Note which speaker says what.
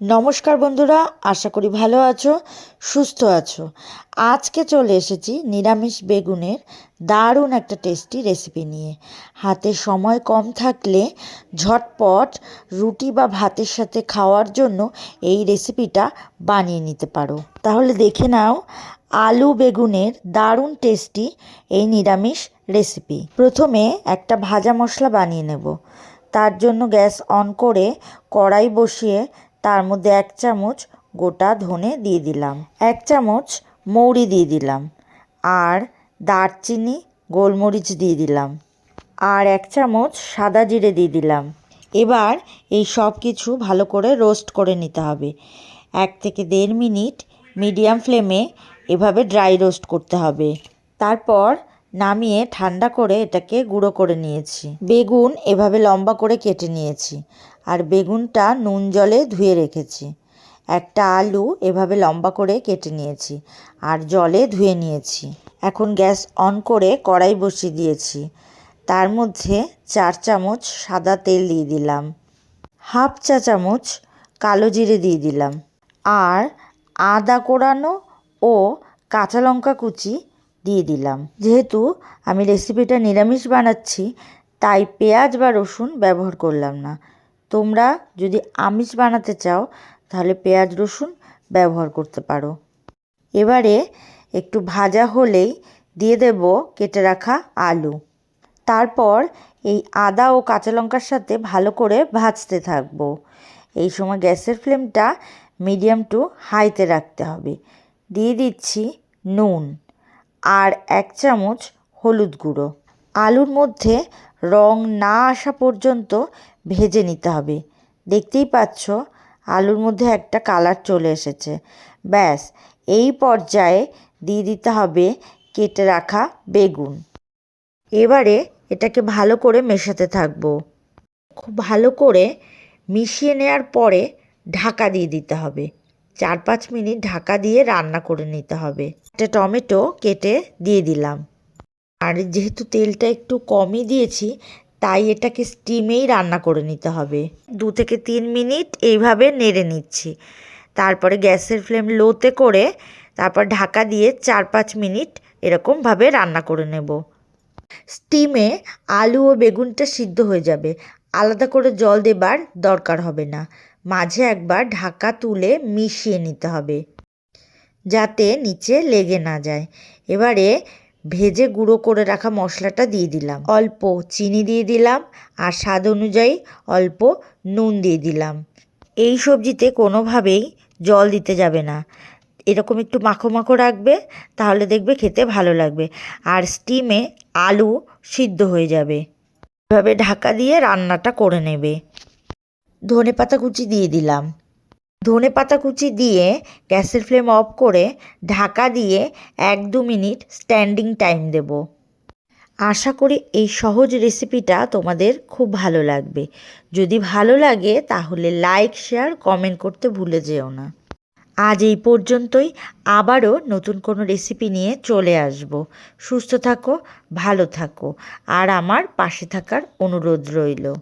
Speaker 1: নমস্কার বন্ধুরা, আশা করি ভালো আছো, সুস্থ আছো। আজকে চলে এসেছি নিরামিষ বেগুনের দারুণ একটা টেস্টি রেসিপি নিয়ে। হাতে সময় কম থাকলে ঝটপট রুটি বা ভাতের সাথে খাওয়ার জন্য এই রেসিপিটা বানিয়ে নিতে পারো। তাহলে দেখে নাও আলু বেগুনের দারুণ টেস্টি এই নিরামিষ রেসিপি প্রথমে একটা ভাজা মশলা বানিয়ে নেব। তার জন্য গ্যাস অন করে কড়াই বসিয়ে তার মধ্যে এক চামচ গোটা ধনে দিয়ে দিলাম, এক চামচ মৌরি দিয়ে দিলাম, আর দারচিনি, গোলমরিচ দিয়ে দিলাম, আর এক চামচ সাদা জিরে দিয়ে দিলাম। এবার এই সব কিছু ভালো করে রোস্ট করে নিতে হবে। এক থেকে দেড় মিনিট মিডিয়াম ফ্লেমে এভাবে ড্রাই রোস্ট করতে হবে। তারপর নামিয়ে ঠান্ডা করে এটাকে গুঁড়ো করে নিয়েছি। বেগুন এভাবে লম্বা করে কেটে নিয়েছি আর বেগুনটা নুন জলে ধুয়ে রেখেছি। একটা আলু এভাবে লম্বা করে কেটে নিয়েছি আর জলে ধুয়ে নিয়েছি। এখন গ্যাস অন করে কড়াই বসিয়ে দিয়েছি। তার মধ্যে চার চামচ সাদা তেল দিয়ে দিলাম। হাফ চা চামচ কালো জিরে দিয়ে দিলাম। আর আদা কোড়ানো ও কাঁচা লঙ্কা কুচি দিয়ে দিলাম। যেহেতু আমি রেসিপিটা নিরামিষ বানাচ্ছি, তাই পেঁয়াজ বা রসুন ব্যবহার করলাম না। তোমরা যদি আমিষ বানাতে চাও, তাহলে পেঁয়াজ, রসুন ব্যবহার করতে পারো। এবারে একটু ভাজা হলেই দিয়ে দেব কেটে রাখা আলু। তারপর এই আদা ও কাঁচা লঙ্কার সাথে ভালো করে ভাজতে থাকব। এই সময় গ্যাসের ফ্লেমটা মিডিয়াম টু হাইতে রাখতে হবে। দিয়ে দিচ্ছি নুন। আর এক চামচ হলুদ গুঁড়ো। আলুর মধ্যে রং না আসা পর্যন্ত ভেজে নিতে হবে। দেখতেই পাচ্ছ, আলুর মধ্যে একটা কালার চলে এসেছে। ব্যাস, এই পর্যায়ে দিয়ে দিতে হবে কেটে রাখা বেগুন। এবারে এটাকে ভালো করে মেশাতে থাকব। খুব ভালো করে মিশিয়ে নেওয়ার পরে ঢাকা দিয়ে দিতে হবে। চার পাঁচ মিনিট ঢাকা দিয়ে রান্না করে নিতে হবে। একটা টমেটো কেটে দিয়ে দিলাম। আর যেহেতু তেলটা একটু কমই দিয়েছি, তাই এটাকে স্টিমেই রান্না করে নিতে হবে। দু থেকে তিন মিনিট এইভাবে নেড়ে নিচ্ছি। তারপরে গ্যাসের ফ্লেম লোতে করে তারপর ঢাকা দিয়ে চার পাঁচ মিনিট এরকমভাবে রান্না করে নেব। স্টিমে আলু ও বেগুনটা সিদ্ধ হয়ে যাবে। আলাদা করে জল দেবার দরকার হবে না। মাঝে একবার ঢাকা তুলে মিশিয়ে নিতে হবে, যাতে নিচে লেগে না যায়। এবারে ভেজে গুঁড়ো করে রাখা মশলাটা দিয়ে দিলাম। অল্প চিনি দিয়ে দিলাম আর স্বাদ অনুযায়ী অল্প নুন দিয়ে দিলাম। এই সবজিতে কোনোভাবেই জল দিতে যাবে না। এরকম একটু মাখো মাখো রাখবে, তাহলে দেখবে খেতে ভালো লাগবে। আর স্টিমে আলু সিদ্ধ হয়ে যাবে। এভাবে ঢাকা দিয়ে রান্নাটা করে নেবে। ধনে পাতা কুচি দিয়ে দিলাম। ধনে পাতা কুচি দিয়ে গ্যাসের ফ্লেম অফ করে ঢাকা দিয়ে এক দু মিনিট স্ট্যান্ডিং টাইম দেব। আশা করি এই সহজ রেসিপিটা তোমাদের খুব ভালো লাগবে। যদি ভালো লাগে তাহলে লাইক, শেয়ার, কমেন্ট করতে ভুলে যেও না। আজ এই পর্যন্তই। আবারও নতুন কোনো রেসিপি নিয়ে চলে আসব। সুস্থ থাকো, ভালো থাকো। আর আমার পাশে থাকার অনুরোধ রইল।